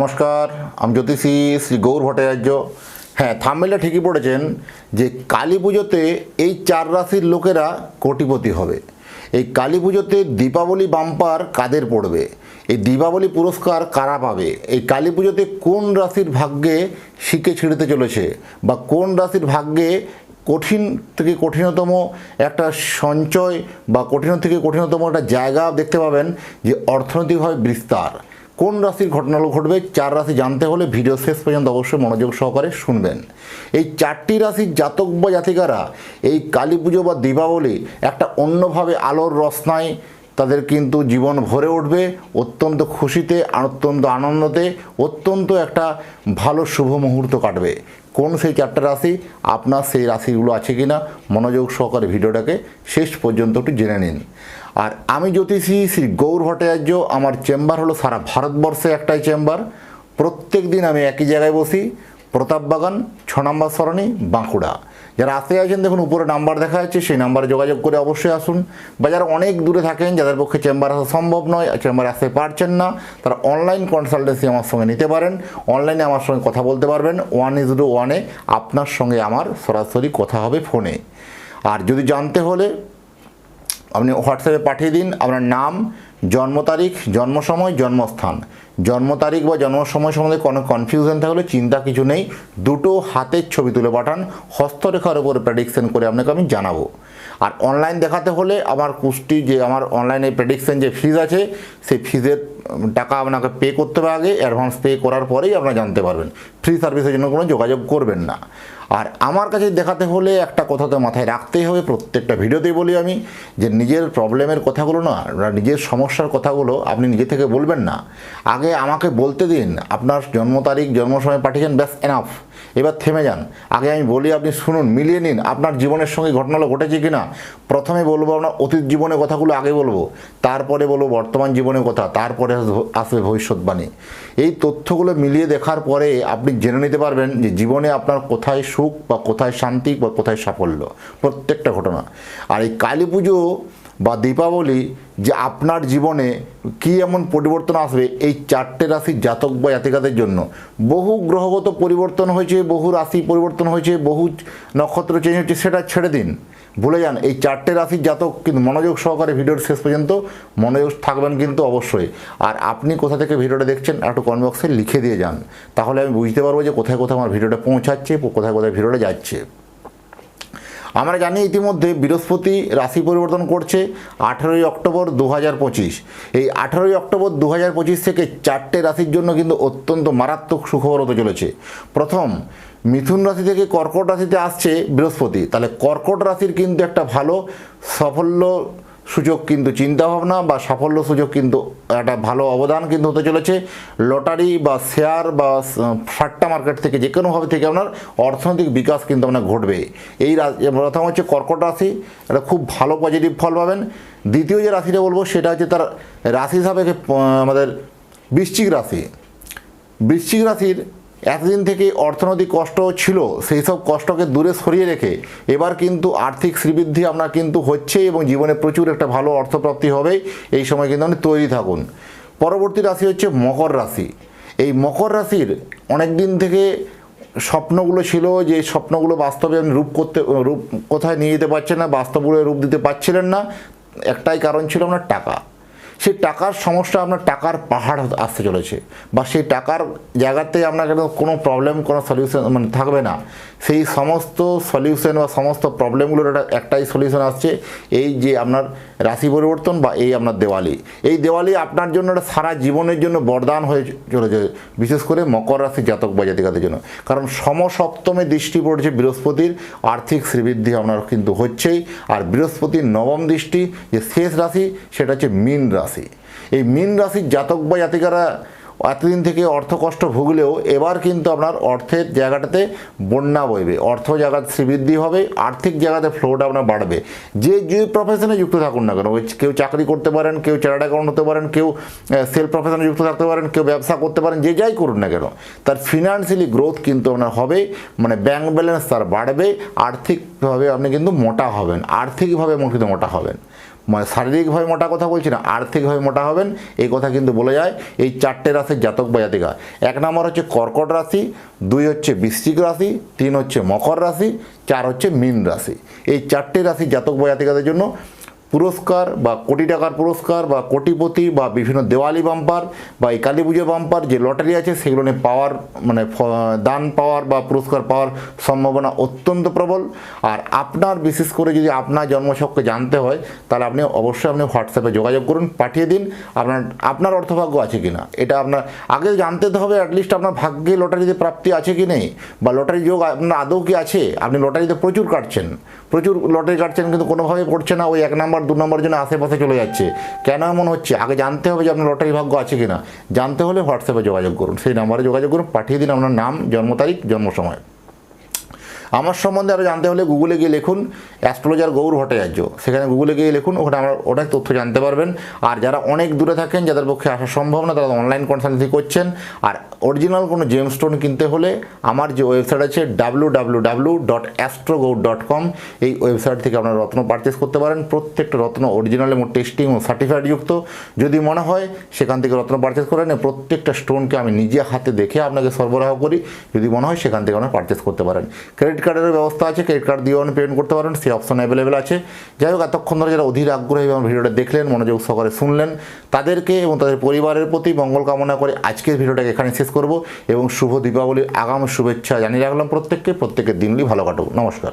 নমস্কার, আমি জ্যোতিষী শ্রী গৌর ভট্টাচার্য। হ্যাঁ থাম্বেলটা ঠিকই পড়েছেন যে কালী পুজোতে এই চার রাশির লোকেরা কোটিপতি হবে। এই কালী পুজোতে দীপাবলি বাম্পার কাদের পড়বে? এই দীপাবলি পুরস্কার কারা পাবে? এই কালী পুজোতে কোন রাশির ভাগ্যে শিকে ছিঁড়তে চলেছে? বা কোন রাশির ভাগ্যে কঠিন থেকে কঠিনতম একটা সঞ্চয় বা কঠিন থেকে কঠিনতম একটা জায়গা দেখতে পাবেন যে অর্থনৈতিকভাবে বিস্তার। কোন রাশির ঘটনাগুলো ঘটবে চার রাশি জানতে হলে ভিডিও শেষ পর্যন্ত অবশ্যই মনোযোগ সহকারে শুনবেন। এই চারটি রাশির জাতক বা জাতিকারা এই কালী পুজো বা দীপাবলি একটা অন্যভাবে আলোর রসনায় তাদের কিন্তু জীবন ভরে উঠবে অত্যন্ত খুশিতে, অত্যন্ত আনন্দতে, অত্যন্ত একটা ভালো শুভ মুহূর্ত কাটবে। কোন সেই চারটা রাশি, আপনার সেই রাশিগুলো আছে কি না মনোযোগ সহকারে ভিডিওটাকে শেষ পর্যন্ত একটু জেনে নিন। আর আমি জ্যোতিষী শ্রী গৌর ভট্টাচার্য, আমার চেম্বার হলো সারা ভারতবর্ষে একটাই চেম্বার প্রত্যেক দিন আমি একই জায়গায় বসি। প্রতাপবাগান, ছ নম্বর সরণি, বাঁকুড়া। যারা আসতে আছেন দেখুন, উপরে নাম্বার দেখা যাচ্ছে, সেই নাম্বারে যোগাযোগ করে অবশ্যই আসুন। বা যারা অনেক দূরে থাকেন, যাদের পক্ষে চেম্বার আসা সম্ভব নয় চেম্বার আসতে পারছেন না, তারা অনলাইন কনসালটেন্সি আমার সঙ্গে নিতে পারেন। অনলাইনে আমার সঙ্গে কথা বলতে পারবেন। ওয়ান জিরো ওয়ানে আপনার সঙ্গে আমার সরাসরি কথা হবে ফোনে। আর যদি জানতে হলে আপনি হোয়াটসঅ্যাপে পাঠিয়ে দিন, আপনার নাম জন্ম তারিখ জন্ম সময় জন্মস্থান। জন্ম তারিখ বা জন্ম সময় সম্বন্ধে কোনো কনফিউশন থাকলে চিন্তা কিছু নেই। দুটো হাতের ছবি তুলে পাঠান। হস্তরেখার উপরে প্রেডিকশন করে আপনাকে আমি জানাব। আর অনলাইন দেখাতে হলে আমার কুষ্টি যে আমার অনলাইনে প্রেডিকশন যে ফিজ আছে, সেই ফিজের টাকা আপনাকে পে করতে হবে আগে। অ্যাডভান্স পে করার পরেই আপনারা জানতে পারবেন। ফ্রি সার্ভিসের জন্য কোনো যোগাযোগ করবেন না। আর আমার কাছে দেখাতে হলে একটা কথা তো মাথায় রাখতেই হবে, প্রত্যেকটা ভিডিওতেই বলি আমি যে নিজের প্রবলেমের কথাগুলো না নিজের সমস্যার কথাগুলো আপনি নিজে থেকে বলবেন না। আগে আমাকে বলতে দিন, আপনার জন্ম তারিখ, জন্ম সময় পাঠিয়েছেন, ব্যাস এনাফ এবার থেমে যান। আগে আমি বলি, আপনি শুনুন, মিলিয়ে নিন, আপনার জীবনের সঙ্গে ঘটনাগুলো ঘটেছে কি না প্রথমে বলব আপনার অতীত জীবনের কথাগুলো আগে বলব, তারপরে বলব বর্তমান জীবনের কথা, তারপরে আসবে ভবিষ্যৎবাণী। এই তথ্যগুলো মিলিয়ে দেখার পরে আপনি জেনে নিতে পারবেন যে জীবনে আপনার কোথায় সুখ বা কোথায় শান্তি বা কোথায় সাফল্য, প্রত্যেকটা ঘটনা। আর এই কালী পুজো বা দীপাবলি যে আপনার জীবনে কি এমন পরিবর্তন আসবে এই চারটে রাশির জাতক বা জাতিকাদের জন্য। বহু গ্রহগত পরিবর্তন হয়েছে, বহু রাশি পরিবর্তন হয়েছে, বহু নক্ষত্র চেঞ্জ হচ্ছে, সেটা ছেড়ে দিন। ভুলে যান, এই চারটে রাশির জাতক কিন্তু মনোযোগ সহকারে ভিডিওর শেষ পর্যন্ত মনোযোগ থাকবেন কিন্তু অবশ্যই। আর আপনি কোথা থেকে ভিডিওটা দেখছেন, একটু কমেন্ট বক্সে লিখে দিয়ে যান। তাহলে আমি বুঝতে পারব যে কোথায় কোথায় আমার ভিডিওটা পৌঁছাচ্ছে, কোথায় কোথায় ভিডিওটা যাচ্ছে। আমরা জানি ইতিমধ্যে বৃহস্পতি রাশি পরিবর্তন করছে আঠেরোই অক্টোবর দু পঁচিশ। এই আঠেরোই অক্টোবর দু পঁচিশ থেকে চারটে রাশির জন্য কিন্তু অত্যন্ত মারাত্মক সুখবর হতে চলেছে। প্রথম, মিথুন রাশি থেকে কর্কট রাশিতে আসছে বৃহস্পতি। তাহলে কর্কট রাশির কিন্তু একটা ভালো সাফল্য সূচক কিন্তু চিন্তাভাবনা বা সাফল্য সূচক কিন্তু একটা ভালো অবদান কিন্তু হতে চলেছে। লটারি বা শেয়ার বা ফাট্টা মার্কেট থেকে যে কোনোভাবে থেকে আপনার অর্থনৈতিক বিকাশ কিন্তু আপনার ঘটবে। এই প্রথম হচ্ছে কর্কট রাশি, এটা খুব ভালো পজিটিভ ফল পাবেন। দ্বিতীয় যে রাশিটা বলব, সেটা হচ্ছে তার রাশি হিসাবে আমাদের বৃশ্চিক রাশি। বৃশ্চিক রাশির এতদিন থেকে অর্থনৈতিক কষ্ট ছিল, সেই সব কষ্টকে দূরে সরিয়ে রেখে এবার কিন্তু আর্থিক শ্রীবৃদ্ধি আপনার কিন্তু হচ্ছে এবং জীবনে প্রচুর একটা ভালো অর্থপ্রাপ্তি হবে, এই সময় কিন্তু আপনি তৈরি থাকুন। পরবর্তী রাশি হচ্ছে মকর রাশি। এই মকর রাশির অনেক দিন থেকে স্বপ্নগুলো ছিল যে স্বপ্নগুলো বাস্তবে আপনি রূপ করতে, রূপ কোথায় নিয়ে যেতে পারছেন না বাস্তবগুলো রূপ দিতে পারছিলেন না, একটাই কারণ ছিল আপনার টাকা। সেই টাকার সমস্যা আপনার টাকার পাহাড় আসতে চলেছে বা সেই টাকার জায়গাতে আপনার কোনো প্রবলেম কোনো সলিউশন মানে থাকবে না। সেই সমস্ত সলিউশন বা সমস্ত প্রবলেমগুলোর একটা, একটাই সলিউশন আসছে, এই যে আপনার রাশি পরিবর্তন বা এই আপনার দেওয়ালি। এই দেওয়ালি আপনার জন্য একটা সারা জীবনের জন্য বরদান হয়ে চলেছে, বিশেষ করে মকর রাশি জাতক বা জাতিকাদের জন্য। কারণ সমসপ্তমে দৃষ্টি পড়েছে বৃহস্পতির, আর্থিক শ্রীবৃদ্ধি আপনার কিন্তু হচ্ছেই। আর বৃহস্পতির নবম দৃষ্টি যে শেষ রাশি, সেটা হচ্ছে মীন রাশি। এই মীন রাশির জাতক বা জাতিকারা এতদিন থেকে অর্থ কষ্ট ভুগলেও এবার কিন্তু আপনার অর্থের জায়গাটাতে বন্যা বইবে। অর্থ জায়গার শ্রীবৃদ্ধি হবে, আর্থিক জায়গাতে ফ্লোটা আপনার বাড়বে। যে যে প্রফেশনে যুক্ত থাকুন না কেন কেউ চাকরি করতে পারেন, কেউ চার্টার্ড অ্যাকাউন্ট হতে পারেন, কেউ সেল প্রফেশনে যুক্ত থাকতে পারেন, কেউ ব্যবসা করতে পারেন, যে যাই করুন না কেন, তার ফিনান্সিয়ালি গ্রোথ কিন্তু আপনার হবে মানে ব্যাংক ব্যালেন্স তার বাড়বে, আর্থিকভাবে আপনি কিন্তু মোটা হবেন, আর্থিকভাবে কিন্তু মোটা হবেন। শারীরিকভাবে মোটা কথা বলছি না, আর্থিকভাবে মোটা হবেন, এই কথা কিন্তু বলে যায়। এই চারটে রাশির জাতক বা জাতিকা। এক নম্বর হচ্ছে কর্কট রাশি, দুই হচ্ছে বৃশ্চিক রাশি, তিন হচ্ছে মকর রাশি, চার হচ্ছে মীন রাশি। এই চারটে রাশি জাতক বা জাতিকাদের জন্য পুরস্কার বা কোটি টাকার পুরস্কার বা কোটিপতি বা বিভিন্ন দেওয়ালি বাম্পার বা এই কালী পুজো বাম্পার যে লটারি আছে, সেগুলো নিয়ে পাওয়ার মানে দান পাওয়ার বা পুরস্কার পাওয়ার সম্ভাবনা অত্যন্ত প্রবল। আর আপনার, বিশেষ করে যদি আপনার জন্মছককে জানতে হয়, তাহলে আপনি অবশ্যই আপনি হোয়াটসঅ্যাপে যোগাযোগ করুন, পাঠিয়ে দিন। আপনার আপনার অর্থভাগ্য আছে কি না এটা আপনার, আগে জানতে তো হবে অ্যাটলিস্ট আপনার ভাগ্যে লটারিতে প্রাপ্তি আছে কি নেই? বা লটারি যোগ আপনার আদৌ কি আছে? আপনি লটারিতে প্রচুর কাটছেন। প্রচুর লটারি কাটছেন, কিন্তু কোনোভাবে পড়ছে না, ওই এক নাম্বার দু নম্বর জন্য আশেপাশে চলে যাচ্ছে। কেন এমন হচ্ছে? আগে জানতে হবে যে আপনার লটারি ভাগ্য আছে কি না জানতে হলে হোয়াটসঅ্যাপে যোগাযোগ করুন। সেই নাম্বারে যোগাযোগ করুন। পাঠিয়ে দিন আপনার নাম, জন্ম তারিখ, জন্ম সময়। আমার সম্বন্ধে আরও জানতে হলে গুগলে গিয়ে লিখুন অ্যাস্ট্রোলজার গৌর ভট্টাচার্য। সেখানে গুগলে গিয়ে লিখুন, ওখানে আমরা অনেক তথ্য জানতে পারবেন। আর যারা অনেক দূরে থাকেন, যাদের পক্ষে আসা সম্ভব না, তারা অনলাইন কনসালটেন্সি করছেন। আর অরিজিনাল কোনো জেম স্টোন কিনতে হলে আমার যে ওয়েবসাইট আছে ডাব্লু ডট ডট কম এই ওয়েবসাইট থেকে আপনারা রত্ন পারচেস করতে পারেন। প্রত্যেকটা রত্ন অরিজিনাল এবং টেস্টিং ও সার্টিফাইড যুক্ত। যদি মনে হয়, সেখান থেকে রত্ন পারচেস করেন প্রত্যেকটা স্টোনকে আমি নিজে হাতে দেখে আপনাকে সরবরাহ করি। যদি মনে হয়, সেখান থেকে আপনারা পারচেস করতে পারেন। ক্রেডিট কার্ডের ব্যবস্থা আছে, ক্রেডিট কার্ড দিয়েও আপনি পেমেন্ট করতে পারেন, সেই অপশন অ্যাভেলেবেল আছে। যাই হোক, এতক্ষণ ধরে যারা অধীর আগ্রহী এবং ভিডিওটা দেখলেন, মনোযোগ সহকারে শুনলেন, তাদেরকে এবং তাদের পরিবারের প্রতি মঙ্গল কামনা করে আজকের ভিডিওটাকে এখানে শেষ করব এবং শুভ দীপাবলির আগাম শুভেচ্ছা জানিয়ে রাখলাম প্রত্যেককে, প্রত্যেকের দিনগুলি ভালো কাটুক। নমস্কার।